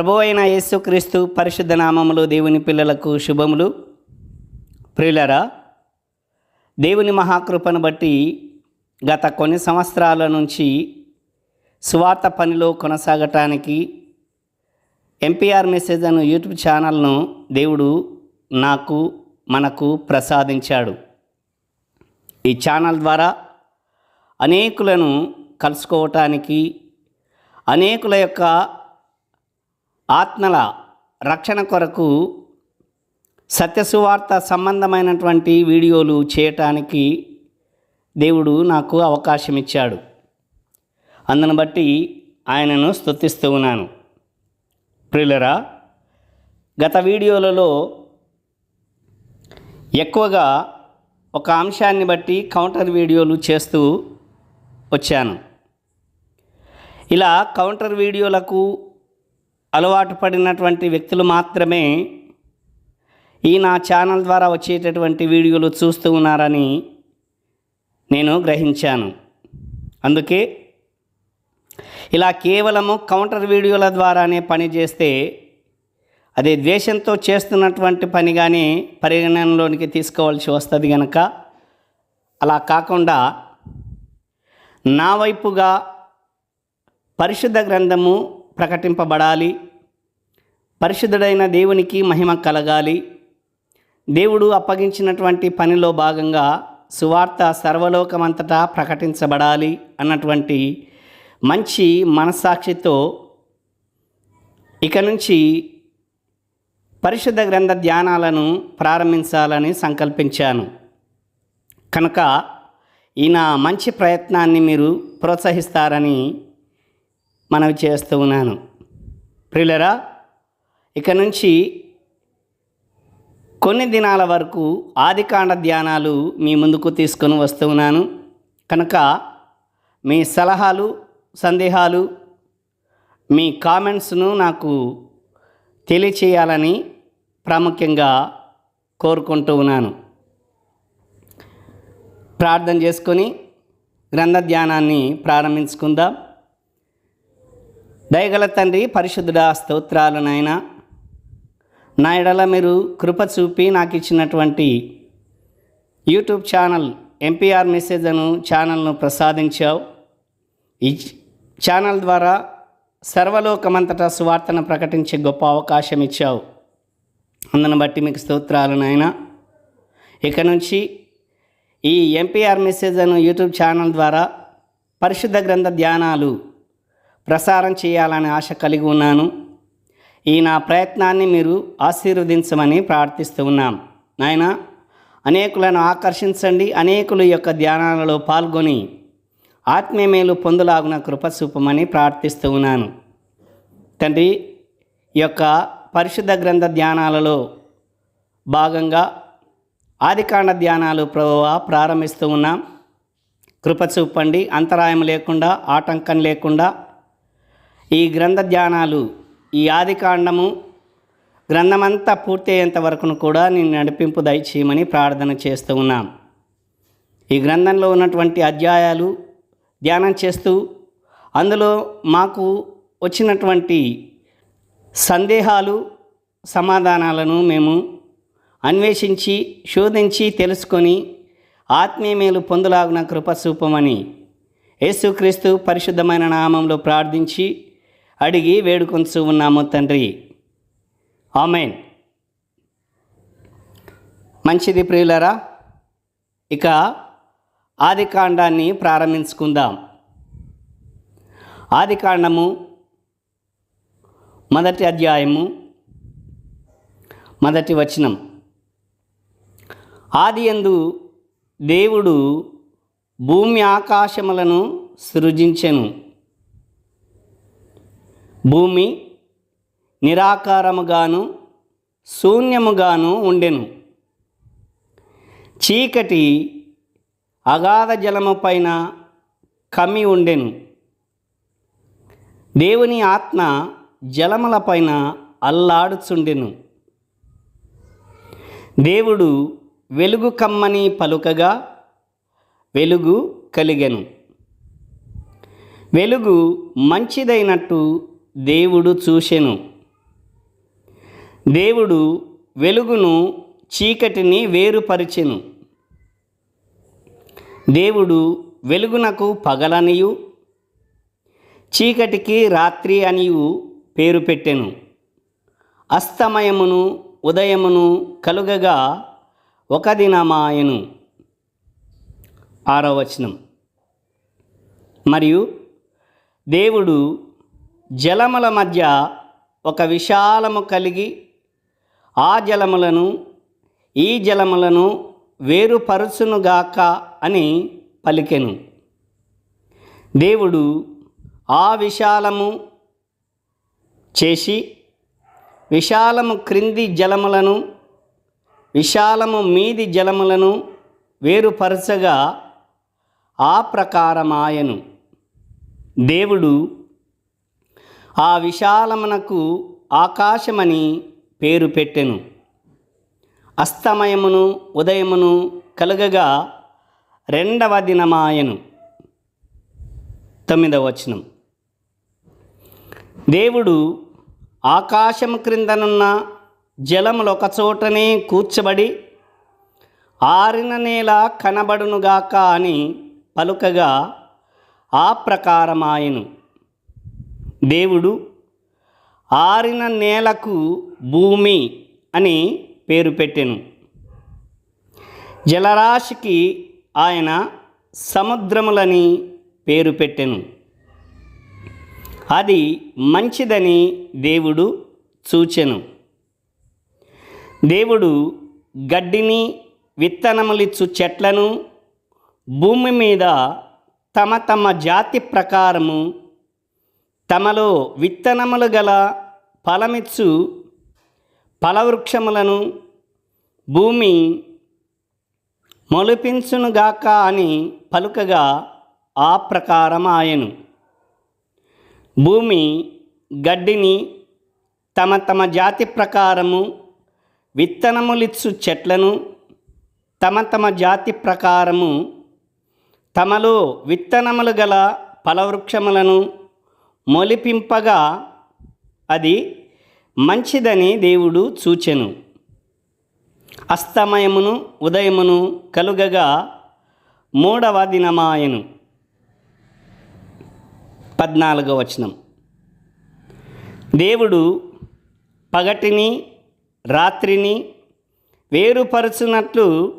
ప్రభు అయిన యేసుక్రీస్తు పరిశుద్ధ నామములు దేవుని పిల్లలకు శుభములు. ప్రియులరా దేవుని మహాకృపను బట్టి గత కొన్ని సంవత్సరాల నుంచి సువార్త పనిలో కొనసాగటానికి ఎంపీఆర్ మెసేజ్ అను యూట్యూబ్ ఛానల్ను దేవుడు నాకు మనకు ప్రసాదించాడు. ఈ ఛానల్ ద్వారా అనేకులను కలుసుకోవటానికి అనేకుల యొక్క ఆత్మల రక్షణ కొరకు సత్యసువార్త సంబంధమైనటువంటి వీడియోలు చేయటానికి దేవుడు నాకు అవకాశం ఇచ్చాడు అందును బట్టి ఆయనను స్తుతిస్తూ ఉన్నాను. ప్రియులరా గత వీడియోలలో ఎక్కువగా ఒక అంశాన్ని బట్టి కౌంటర్ వీడియోలు చేస్తూ వచ్చాను. ఇలా కౌంటర్ వీడియోలకు అలవాటు పడినటువంటి వ్యక్తులు మాత్రమే ఈ నా ఛానల్ ద్వారా వచ్చేటటువంటి వీడియోలు చూస్తూ ఉన్నారని నేను గ్రహించాను. అందుకే ఇలా కేవలము కౌంటర్ వీడియోల ద్వారానే పని చేస్తే అది ద్వేషంతో చేస్తున్నటువంటి పనిగానే పరిగణనలోనికి తీసుకోవాల్సి వస్తుంది కనుక అలా కాకుండా నా వైపుగా పరిశుద్ధ గ్రంథము ప్రకటింపబడాలి. పరిశుద్ధుడైన దేవునికి మహిమ కలగాలి. దేవుడు అప్పగించినటువంటి పనిలో భాగంగా సువార్త సర్వలోకమంతటా ప్రకటించబడాలి అన్నటువంటి మంచి మనస్సాక్షితో ఇక నుంచి పరిశుద్ధ గ్రంథ ధ్యానాలను ప్రారంభించాలని సంకల్పించాను. కనుక ఈ నా మంచి ప్రయత్నాన్ని మీరు ప్రోత్సహిస్తారని మనవి చేస్తూ ఉన్నాను. ప్రియులరా ఇక నుంచి కొన్ని దినాల వరకు ఆదికాండ ధ్యానాలు మీ ముందుకు తీసుకొని వస్తూ ఉన్నాను. కనుక మీ సలహాలు సందేహాలు మీ కామెంట్స్ను నాకు తెలియచేయాలని ప్రాముఖ్యంగా కోరుకుంటూ ఉన్నాను. ప్రార్థన చేసుకొని గ్రంథ ధ్యానాన్ని ప్రారంభించుకుందాం. దయగల తండ్రి పరిశుద్ధుడా స్తోత్రాలు నాయన. నా ఎడల మీరు కృప చూపి నాకు ఇచ్చినటువంటి యూట్యూబ్ ఛానల్ ఎంపీఆర్ మెసేజ్ అను ఛానల్ను ప్రసాదించావు. ఈ ఛానల్ ద్వారా సర్వలోకమంతటా సువార్తను ప్రకటించే గొప్ప అవకాశం ఇచ్చావు. అందును బట్టి మీకు స్తోత్రాలు నాయన. ఇక నుంచి ఈ ఎంపీఆర్ మెసేజ్ అను యూట్యూబ్ ఛానల్ ద్వారా పరిశుద్ధ గ్రంథ ధ్యానాలు ప్రసారం చేయాలని ఆశ కలిగి ఉన్నాను. ఈ నా ప్రయత్నాన్ని మీరు ఆశీర్వదించమని ప్రార్థిస్తూ ఉన్నాం. నాయన అనేకులను ఆకర్షించండి. అనేకుల యొక్క ధ్యానాలలో పాల్గొని ఆత్మీయ మేలు పొందులాగున కృప చూపమని ప్రార్థిస్తూ ఉన్నాను. తండ్రి యొక్క పరిశుద్ధ గ్రంథ ధ్యానాలలో భాగంగా ఆదికాండ ధ్యానాలు ప్రభువ ప్రారంభిస్తూ ఉన్నాం. కృప చూపండి. అంతరాయం లేకుండా ఆటంకం లేకుండా ఈ గ్రంథ ధ్యానాలు ఈ ఆదికాండము గ్రంథమంతా పూర్తయ్యేంత వరకును కూడా నేను నడిపింపు దయచేయమని ప్రార్థన చేస్తూ ఉన్నాం. ఈ గ్రంథంలో ఉన్నటువంటి అధ్యాయాలు ధ్యానం చేస్తూ అందులో మాకు వచ్చినటువంటి సందేహాలు సమాధానాలను మేము అన్వేషించి శోధించి తెలుసుకొని ఆత్మీయ మేలు పొందులాగున కృప చూపమని యేసుక్రీస్తు పరిశుద్ధమైన నామంలో ప్రార్థించి అడిగి వేడుకొంచు ఉన్నాము తండ్రి. ఆమెన్. మంచిది ప్రియులరా ఇక ఆది కాండాన్ని ప్రారంభించుకుందాం. ఆది కాండము మొదటి అధ్యాయము మొదటి వచనం. ఆది ఎందు దేవుడు భూమి ఆకాశములను సృజించెను. భూమి నిరాకారముగాను శూన్యముగాను ఉండెను. చీకటి అగాధ జలము పైన కమ్మి ఉండెను. దేవుని ఆత్మ జలముల పైన అల్లాడుచుండెను. దేవుడు వెలుగు కమ్మని పలుకగా వెలుగు కలిగెను. వెలుగు మంచిదైనట్టు దేవుడు చూసెను దేవుడు వెలుగును చీకటిని వేరుపరిచెను. దేవుడు వెలుగునకు పగలనియు చీకటికి రాత్రి అనియు పేరు పెట్టెను. అస్తమయమును ఉదయమును కలుగగా ఒక దినమాయను ఆరో వచనం. మరియు దేవుడు జలముల మధ్య ఒక విశాలము కలిగి ఆ జలములను ఈ జలములను వేరుపరుచునుగాక అని పలికెను. దేవుడు ఆ విశాలము చేసి విశాలము క్రింది జలములను విశాలము మీది జలములను వేరుపరచగా ఆ ప్రకారమాయను. దేవుడు ఆ విశాలమునకు ఆకాశమని పేరు పెట్టెను. అస్తమయమును ఉదయమును కలుగగా రెండవ దినమాయను. తొమ్మిదవ వచనం. దేవుడు ఆకాశము క్రిందనున్న జలములు ఒకచోటనే కూర్చబడి ఆరిన నేల కనబడునుగాక అని పలుకగా ఆ ప్రకారమాయను. దేవుడు ఆరిన నేలకు భూమి అని పేరు పెట్టెను. జలరాశికి ఆయన సముద్రములని పేరు పెట్టెను. అది మంచిదని దేవుడు చూచెను. దేవుడు గడ్డిని విత్తనములిచ్చు చెట్లను భూమి మీద తమ తమ జాతి ప్రకారము తమలో విత్తనములు గల ఫలమిచ్చు ఫలవృక్షములను భూమి మొలిపించునుగాక అని పలుకగా ఆ ప్రకారం ఆయను భూమి గడ్డిని తమ తమ జాతి ప్రకారము విత్తనములిచ్చు చెట్లను తమ తమ జాతి ప్రకారము తమలో విత్తనములు గల ఫలవృక్షములను మొలిపింపగా అది మంచిదని దేవుడు చూచెను. అస్తమయమును ఉదయమును కలుగగా మూడవ దినమాయను పద్నాలుగవ వచనం. దేవుడు పగటిని రాత్రిని వేరుపరుచునట్లు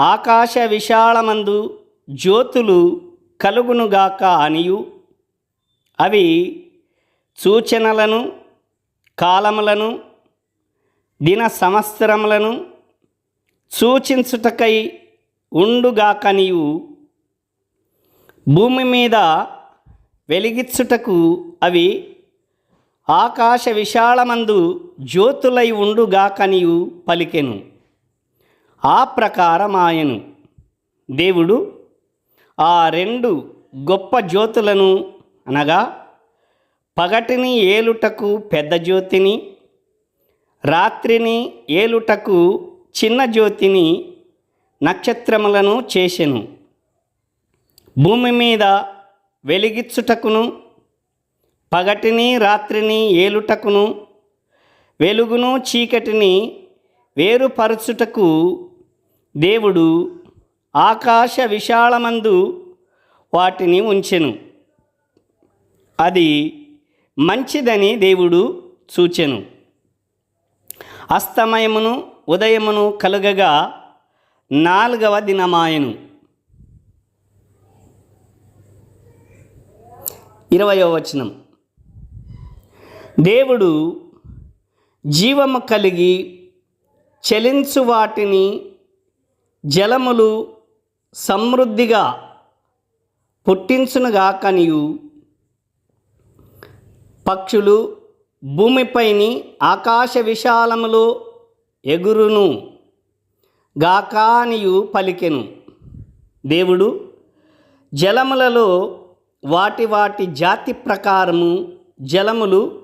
ఆకాశ విశాలమందు జ్యోతులు కలుగునుగాక అనియు. అవి సూచనలను కాలములను దిన సంవత్సరములను సూచించుటకై ఉండుగాకనియు భూమి మీద వెలిగిచ్చుటకు అవి ఆకాశ విశాలమందు జ్యోతులై ఉండుగాకనియు పలికెను. ఆ ప్రకారమాయను. దేవుడు ఆ రెండు గొప్ప జ్యోతులను అనగా పగటిని ఏలుటకు పెద్ద జ్యోతిని రాత్రిని ఏలుటకు చిన్న జ్యోతిని నక్షత్రములను చేసెను. భూమి మీద వెలిగిచ్చుటకును పగటిని రాత్రిని ఏలుటకును వెలుగును చీకటిని వేరుపరచుటకు దేవుడు ఆకాశ విశాలమందు వాటిని ఉంచెను. అది మంచిదని దేవుడు సూచెను. అస్తమయమును ఉదయమును కలుగగా నాలుగవ దినమాయను. ఇరవయో వచనం. దేవుడు జీవము కలిగి చలించు వాటిని జలములు సమృద్ధిగా పుట్టించునుగాకనియు పక్షులు భూమిపైని ఆకాశ విశాలములో ఎగురును గాకానియు పలికెను. దేవుడు జలములలో వాటి వాటి జాతి ప్రకారము జలములు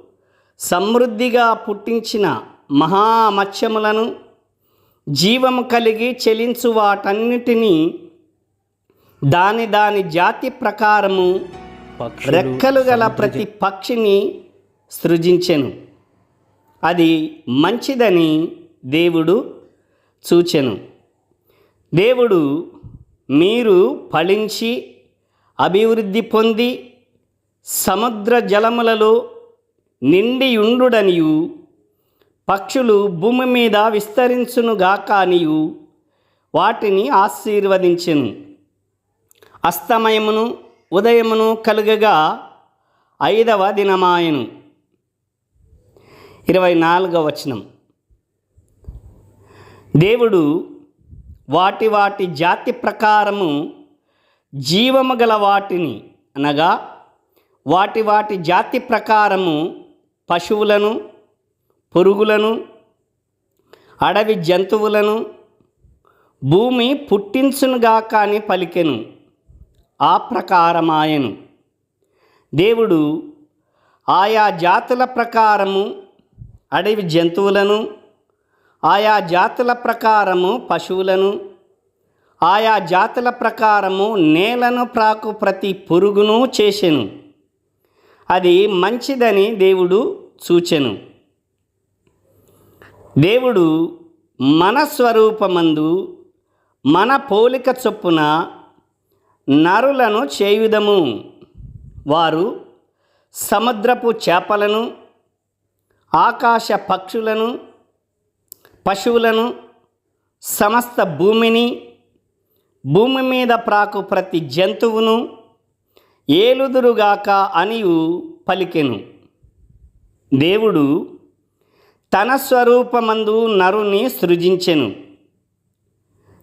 సమృద్ధిగా పుట్టించిన మహామత్స్యములను జీవము కలిగి చెలించు వాటన్నిటినీ దాని దాని జాతి ప్రకారము రెక్కలు గల ప్రతి పక్షిని సృజించెను. అది మంచిదని దేవుడు సూచెను దేవుడు మీరు ఫలించి అభివృద్ధి పొంది సముద్ర జలములలో నిండియుండుడనియు పక్షులు భూమి మీద విస్తరించునుగాక అనియు వాటిని ఆశీర్వదించెను. అస్తమయమును ఉదయమును కలుగగా ఐదవ దినమాయను. ఇరవై నాలుగవ వచనం. దేవుడు వాటి వాటి జాతి ప్రకారము జీవము గల వాటిని అనగా వాటి వాటి జాతి ప్రకారము పశువులను పురుగులను అడవి జంతువులను భూమి పుట్టించునుగా కానీ పలికెను. ఆ ప్రకారమాయను. దేవుడు ఆయా జాతుల ప్రకారము అడవి జంతువులను ఆయా జాతుల ప్రకారము పశువులను ఆయా జాతుల ప్రకారము నేలను ప్రాకు ప్రతి పురుగును చేసెను. అది మంచిదని దేవుడు సూచెను దేవుడు మన స్వరూపమందు మన పోలిక చొప్పున నరులను చేయుదము. వారు సముద్రపు చేపలను ఆకాశ పక్షులను పశువులను సమస్త భూమిని భూమి మీద ప్రాకు ప్రతి జంతువును ఏలుదురుగాక అనియు పలికెను. దేవుడు తన స్వరూపమందు నరుని సృజించెను.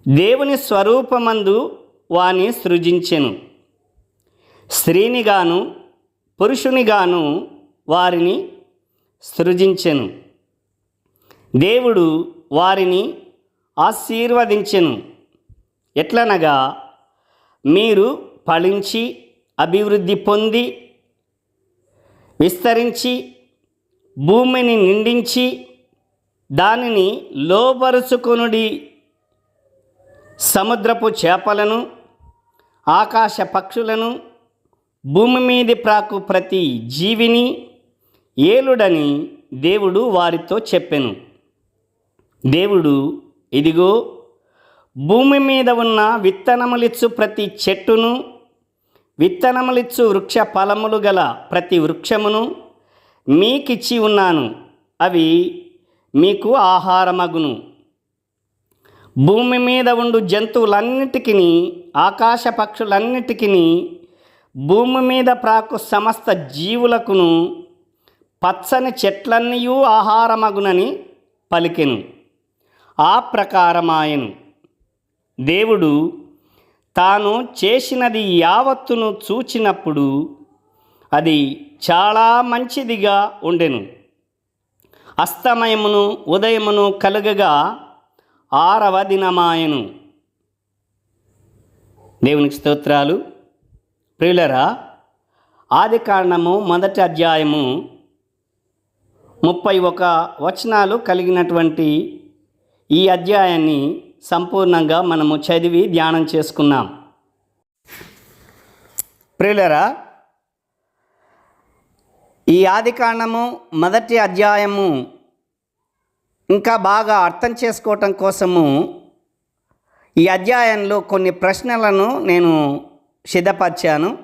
దేవుని స్వరూపమందు వాని సృజించెను. స్త్రీనిగాను పురుషునిగాను వారిని సృజించెను. దేవుడు వారిని ఆశీర్వదించెను. ఎట్లనగా మీరు ఫలించి అభివృద్ధి పొంది విస్తరించి భూమిని నిండించి దానిని లోపరుచుకొనుడి సముద్రపు చేపలను ఆకాశ పక్షులను భూమి మీది ప్రాకు ప్రతి జీవిని ఏలుడని దేవుడు వారితో చెప్పెను. దేవుడు ఇదిగో భూమి మీద ఉన్న విత్తనములిచ్చు ప్రతి చెట్టును విత్తనములిచ్చు వృక్ష ఫలములు గల ప్రతి వృక్షమును మీకిచ్చి ఉన్నాను. అవి మీకు ఆహారమగును. భూమి మీద ఉండు జంతువులన్నిటికీ ఆకాశ పక్షులన్నిటికీ భూమి మీద ప్రాకు సమస్త జీవులకును పచ్చని చెట్లన్నీయూ ఆహారమగునని పలికెను. ఆ ప్రకారమాయను. దేవుడు తాను చేసినది యావత్తును చూచినప్పుడు అది చాలా మంచిదిగా ఉండెను. అస్తమయమును ఉదయమును కలుగగా ఆరవ దినమాయను. దేవునికి స్తోత్రాలు. ప్రియులరా ఆది కారణము మొదటి అధ్యాయము ముప్పై ఒక వచనాలు కలిగినటువంటి ఈ అధ్యాయాన్ని సంపూర్ణంగా మనము చదివి ధ్యానం చేసుకున్నాం. ప్రియులరా ఈ ఆది కాండము మొదటి అధ్యాయము ఇంకా బాగా అర్థం చేసుకోవటం కోసము ఈ అధ్యాయంలో కొన్ని ప్రశ్నలను నేను సిద్ధపరిచాను.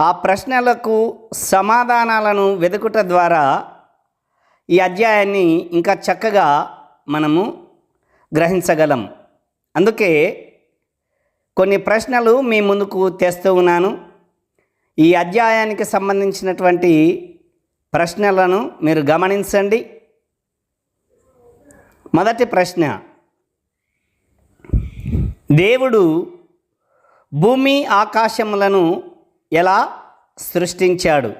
ఆ ప్రశ్నలకు సమాధానాలను వెతుకుట ద్వారా ఈ అధ్యాయాన్ని ఇంకా చక్కగా మనము గ్రహించగలం. అందుకే కొన్ని ప్రశ్నలు మీ ముందుకు తెస్తూ ఉన్నాను. ఈ అధ్యాయానికి సంబంధించినటువంటి ప్రశ్నలను మీరు గమనించండి. మొదటి ప్రశ్న. దేవుడు భూమి ఆకాశములను ఎలా సృష్టించాడు?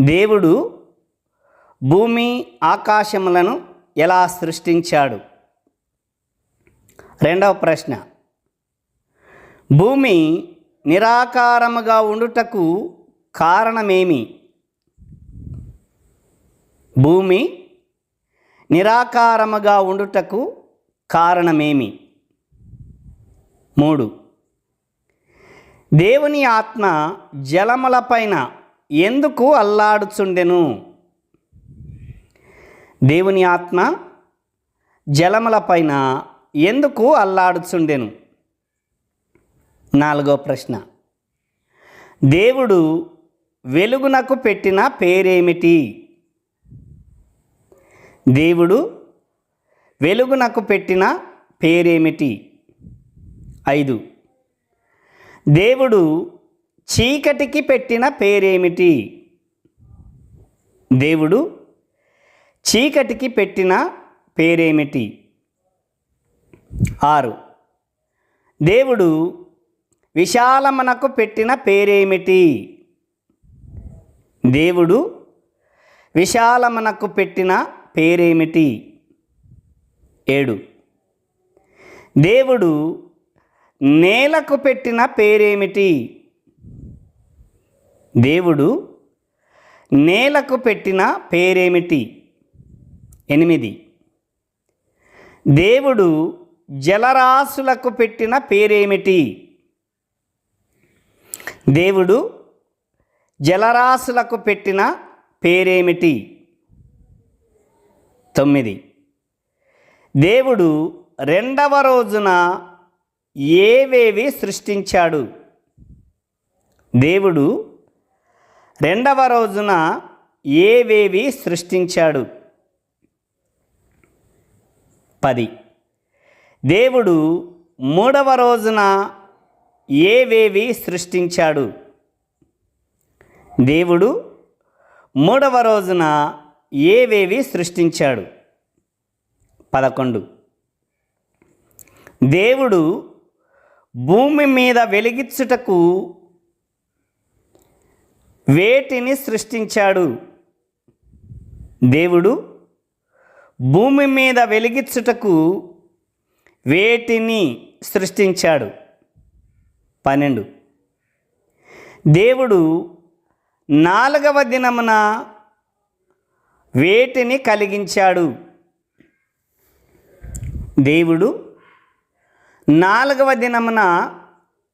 దేవుడు భూమి ఆకాశములను ఎలా సృష్టించాడు? రెండవ ప్రశ్న. భూమి నిరాకారముగా ఉండుటకు కారణమేమి? భూమి నిరాకారముగా ఉండుటకు కారణమేమి? మూడు. దేవుని ఆత్మ జలములపైన ఎందుకు అల్లాడుచుండెను? దేవుని ఆత్మ జలములపైన ఎందుకు అల్లాడుచుండెను? నాలుగో ప్రశ్న. దేవుడు వెలుగునకు పెట్టిన పేరేమిటి? దేవుడు వెలుగునకు పెట్టిన పేరేమిటి? ఐదు. దేవుడు చీకటికి పెట్టిన పేరేమిటి? దేవుడు చీకటికి పెట్టిన పేరేమిటి? ఆరు. దేవుడు విశాలమునకు పెట్టిన పేరేమిటి? దేవుడు విశాలమునకు పెట్టిన పేరేమిటి? ఏడు. దేవుడు నేలకు పెట్టిన పేరేమిటి? దేవుడు నేలకు పెట్టిన పేరేమిటి? ఎనిమిది. దేవుడు జలరాశులకు పెట్టిన పేరేమిటి? దేవుడు జలరాశులకు పెట్టిన పేరేమిటి? తొమ్మిది. దేవుడు రెండవ రోజున ఏవేవి సృష్టించాడు? దేవుడు రెండవ రోజున ఏవేవి సృష్టించాడు? పది. దేవుడు మూడవ రోజున ఏవేవి సృష్టించాడు? దేవుడు మూడవ రోజున ఏవేవి సృష్టించాడు? పదకొండు. దేవుడు భూమి మీద వెలిగించుటకు వేటిని సృష్టించాడు? దేవుడు భూమి మీద వెలిగించుటకు వేటిని సృష్టించాడు? పన్నెండు. దేవుడు నాలుగవ దినమున వేటిని కలిగించాడు? దేవుడు నాలుగవ దినమున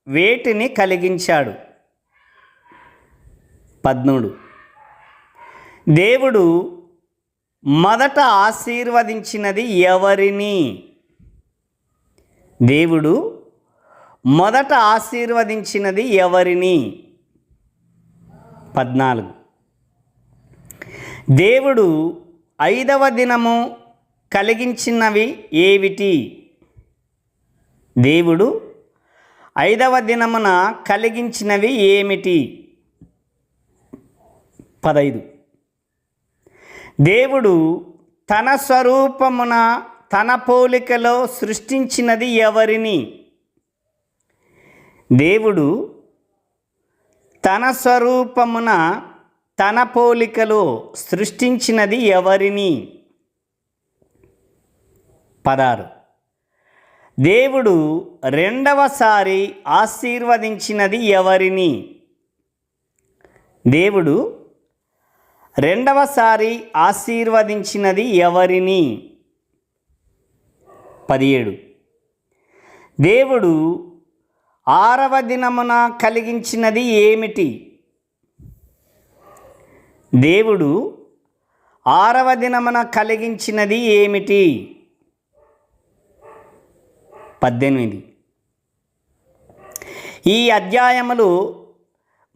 వేటిని కలిగించాడు? పద్మూడు. దేవుడు మొదట ఆశీర్వదించినది ఎవరిని? దేవుడు మొదట ఆశీర్వదించినది ఎవరిని? పద్నాలుగు. దేవుడు ఐదవ దినము కలిగించినవి ఏమిటి దేవుడు ఐదవ దినమున కలిగించినవి ఏమిటి? పదైదు. దేవుడు తన స్వరూపమున తన పోలికలో సృష్టించినది ఎవరిని? దేవుడు తన స్వరూపమున తన పోలికలో సృష్టించినది ఎవరిని? పదారు దేవుడు రెండవసారి ఆశీర్వదించినది ఎవరిని? దేవుడు రెండవసారి ఆశీర్వదించినది ఎవరిని? పదిహేడు. దేవుడు ఆరవ దినమున కలిగించినది ఏమిటి? దేవుడు ఆరవ దినమున కలిగించినది ఏమిటి? పద్దెనిమిది. ఈ అధ్యాయములు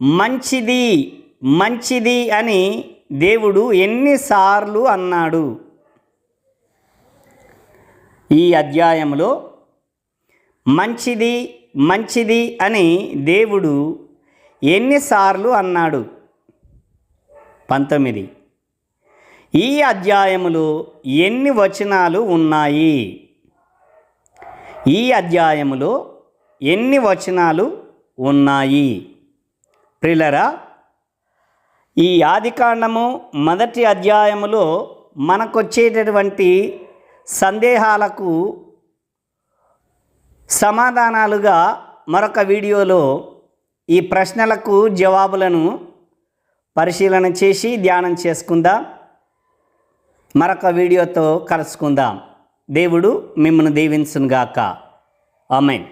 మంచిది మంచిది అని దేవుడు ఎన్నిసార్లు అన్నాడు. ఈ అధ్యాయంలో మంచిది మంచిది అని దేవుడు ఎన్నిసార్లు అన్నాడు. పంతొమ్మిది. ఈ అధ్యాయములో ఎన్ని వచనాలు ఉన్నాయి? ఈ అధ్యాయములో ఎన్ని వచనాలు ఉన్నాయి? ప్రిలరా ఈ ఆదికాండము మొదటి అధ్యాయములో మనకొచ్చేటటువంటి సందేహాలకు సమాధానాలుగా మరొక వీడియోలో ఈ ప్రశ్నలకు జవాబులను పరిశీలన చేసి ధ్యానం చేసుకుందాం. మరొక వీడియోతో కలుసుకుందాం. దేవుడు మిమ్మల్ని దీవించునుగాక. ఆమెన్.